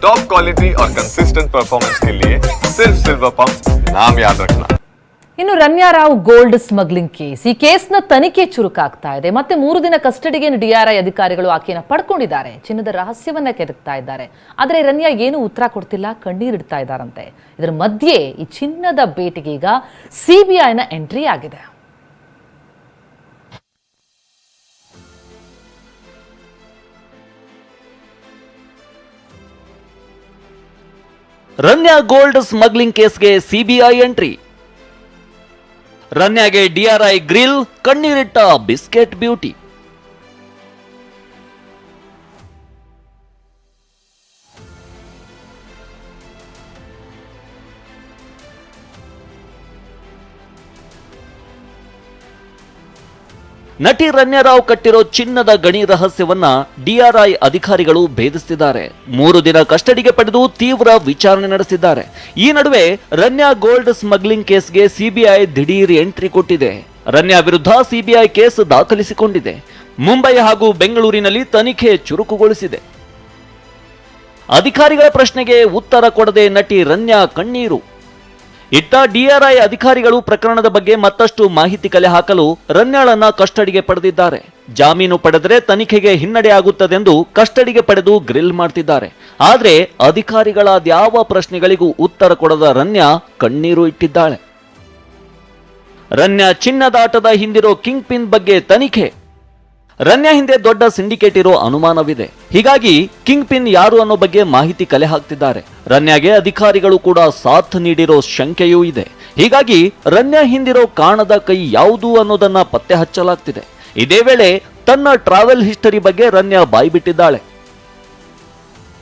Top quality और consistent performance के लिए सिर्फ सिल्वर पंप नाम याद रखना ಇನ್ನು Ramya Rao gold smuggling case ಈ ಕೇಸ್ನ ತನಿಖೆ ಚುರುಕಾಗ್ತಾ ಇದೆ ಮತ್ತೆ ಮೂರು ದಿನ ಕಸ್ಟಡಿಗೆ ಡಿಆರ್ಐ ಅಧಿಕಾರಿಗಳು ಆಕೆಯನ್ನು ಪಡ್ಕೊಂಡಿದ್ದಾರೆ ಚಿನ್ನದ ರಹಸ್ಯವನ್ನ ಕೆದಕ್ತಾ ಇದ್ದಾರೆ ಆದರೆ ರಮ್ಯಾ ಏನು ಉತ್ತರ ಕೊಡ್ತಿಲ್ಲ ಕಣ್ಣೀರಿಡ್ತಾ ಇದ್ದಾರಂತೆ ಇದರ ಮಧ್ಯೆ ಈ ಚಿನ್ನದ ಬೇಟೆಗೆ ಈಗ ಸಿಬಿಐನ ಎಂಟ್ರಿ ಆಗಿದೆ ರನ್ಯಾ ಗೋಲ್ಡ್ ಸ್ಮಗ್ಲಿಂಗ್ ಕೇಸ್ಗೆ ಸಿಬಿಐ ಎಂಟ್ರಿ. ರನ್ಯಾಗೆ ಡಿಆರ್ಐ ಗ್ರಿಲ್ ಕಣ್ಣೀರಿಟ್ಟ ಬಿಸ್ಕೆಟ್ ಬ್ಯೂಟಿ. ನಟಿ ರಣ್ಯರಾವ್ ಕಟ್ಟಿರೋ ಚಿನ್ನದ ಗಣಿ ರಹಸ್ಯವನ್ನ ಡಿಆರ್ಐ ಅಧಿಕಾರಿಗಳು ಭೇದಿಸಿದ್ದಾರೆ ಮೂರು ದಿನ ಕಸ್ಟಡಿಗೆ ಪಡೆದು ತೀವ್ರ ವಿಚಾರಣೆ ನಡೆಸಿದ್ದಾರೆ. ಈ ನಡುವೆ ರನ್ಯಾ ಗೋಲ್ಡ್ ಸ್ಮಗ್ಲಿಂಗ್ ಕೇಸ್ಗೆ ಸಿಬಿಐ ದಿಢೀರ್ ಎಂಟ್ರಿ ಕೊಟ್ಟಿದೆ. ರನ್ಯಾ ವಿರುದ್ಧ ಸಿಬಿಐ ಕೇಸ್ ದಾಖಲಿಸಿಕೊಂಡಿದೆ. ಮುಂಬೈ ಹಾಗೂ ಬೆಂಗಳೂರಿನಲ್ಲಿ ತನಿಖೆ ಚುರುಕುಗೊಳಿಸಿದೆ. ಅಧಿಕಾರಿಗಳ ಪ್ರಶ್ನೆಗೆ ಉತ್ತರ ಕೊಡದೆ ನಟಿ ರನ್ಯಾ ಕಣ್ಣೀರು. ಇಟ್ಟ ಡಿಆರ್ಐ ಅಧಿಕಾರಿಗಳು ಪ್ರಕರಣದ ಬಗ್ಗೆ ಮತ್ತಷ್ಟು ಮಾಹಿತಿ ಕಲೆ ಹಾಕಲು ರನ್ಯಾಳನ್ನ ಕಸ್ಟಡಿಗೆ ಪಡೆದಿದ್ದಾರೆ. ಜಾಮೀನು ಪಡೆದರೆ ತನಿಖೆಗೆ ಹಿನ್ನಡೆಯಾಗುತ್ತದೆಂದು ಕಸ್ಟಡಿಗೆ ಪಡೆದು ಗ್ರಿಲ್ ಮಾಡ್ತಿದ್ದಾರೆ. ಆದರೆ ಅಧಿಕಾರಿಗಳಾದ್ಯಾವ ಪ್ರಶ್ನೆಗಳಿಗೂ ಉತ್ತರ ಕೊಡದ ರನ್ಯಾ ಕಣ್ಣೀರು ಇಟ್ಟಿದ್ದಾಳೆ. ರನ್ಯಾ ಚಿನ್ನದಾಟದ ಹಿಂದಿರೋ ಕಿಂಗ್ ಪಿನ್ ಬಗ್ಗೆ ತನಿಖೆ. ರನ್ಯಾ ಹಿಂದೆ ದೊಡ್ಡ ಸಿಂಡಿಕೇಟ್ ಇರೋ ಅನುಮಾನವಿದೆ. ಹೀಗಾಗಿ ಕಿಂಗ್ ಪಿನ್ ಯಾರು ಅನ್ನೋ ಬಗ್ಗೆ ಮಾಹಿತಿ ಕಲೆ ಹಾಕ್ತಿದ್ದಾರೆ. ರನ್ಯಾಗೆ ಅಧಿಕಾರಿಗಳು ಕೂಡ ಸಾಥ್ ನೀಡಿರೋ ಶಂಕೆಯೂ ಇದೆ. ಹೀಗಾಗಿ ರನ್ಯಾ ಹಿಂದಿರೋ ಕಾಣದ ಕೈ ಯಾವುದು ಅನ್ನೋದನ್ನ ಪತ್ತೆ ಹಚ್ಚಲಾಗ್ತಿದೆ. ಇದೇ ವೇಳೆ ತನ್ನ ಟ್ರಾವೆಲ್ ಹಿಸ್ಟರಿ ಬಗ್ಗೆ ರನ್ಯಾ ಬಾಯ್ಬಿಟ್ಟಿದ್ದಾಳೆ.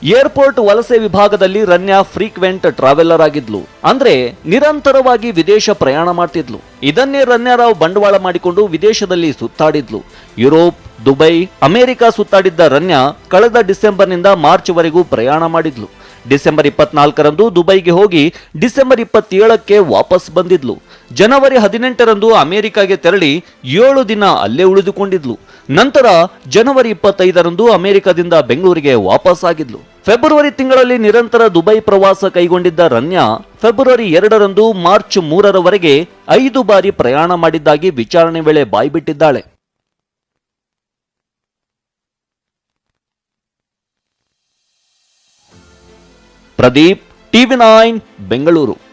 ಏರ್ಪೋರ್ಟ್ ವಲಸೆ ವಿಭಾಗದಲ್ಲಿ ರನ್ಯಾ ಫ್ರೀಕ್ವೆಂಟ್ ಟ್ರಾವೆಲರ್ ಆಗಿದ್ಲು. ಅಂದ್ರೆ ನಿರಂತರವಾಗಿ ವಿದೇಶ ಪ್ರಯಾಣ ಮಾಡ್ತಿದ್ಲು. ಇದನ್ನೇ ರನ್ಯಾರಾವ್ ಬಂಡವಾಳ ಮಾಡಿಕೊಂಡು ವಿದೇಶದಲ್ಲಿ ಸುತ್ತಾಡಿದ್ಲು. ಯುರೋಪ್, ದುಬೈ, ಅಮೆರಿಕ ಸುತ್ತಾಡಿದ್ದ ರನ್ಯಾ ಕಳೆದ ಡಿಸೆಂಬರ್ನಿಂದ ಮಾರ್ಚ್ ವರೆಗೂ ಪ್ರಯಾಣ ಮಾಡಿದ್ಲು. ಡಿಸೆಂಬರ್ ಇಪ್ಪತ್ನಾಲ್ಕರಂದು ದುಬೈಗೆ ಹೋಗಿ ಡಿಸೆಂಬರ್ ಇಪ್ಪತ್ತೇಳಕ್ಕೆ ವಾಪಸ್ ಬಂದಿದ್ಲು. ಜನವರಿ ಹದಿನೆಂಟರಂದು ಅಮೆರಿಕಾಗೆ ತೆರಳಿ ಏಳು ದಿನ ಅಲ್ಲೇ ಉಳಿದುಕೊಂಡಿದ್ಲು. ನಂತರ ಜನವರಿ ಇಪ್ಪತ್ತೈದರಂದು ಅಮೆರಿಕದಿಂದ ಬೆಂಗಳೂರಿಗೆ ವಾಪಸ್ ಆಗಿದ್ಲು. ಫೆಬ್ರವರಿ ತಿಂಗಳಲ್ಲಿ ನಿರಂತರ ದುಬೈ ಪ್ರವಾಸ ಕೈಗೊಂಡಿದ್ದ ರನ್ಯಾ ಫೆಬ್ರವರಿ ಎರಡರಂದು ಮಾರ್ಚ್ ಮೂರರವರೆಗೆ ಐದು ಬಾರಿ ಪ್ರಯಾಣ ಮಾಡಿದ್ದಾಗಿ ವಿಚಾರಣೆ ವೇಳೆ ಬಾಯ್ಬಿಟ್ಟಿದ್ದಾಳೆ. Pradeep TV nine Bengaluru.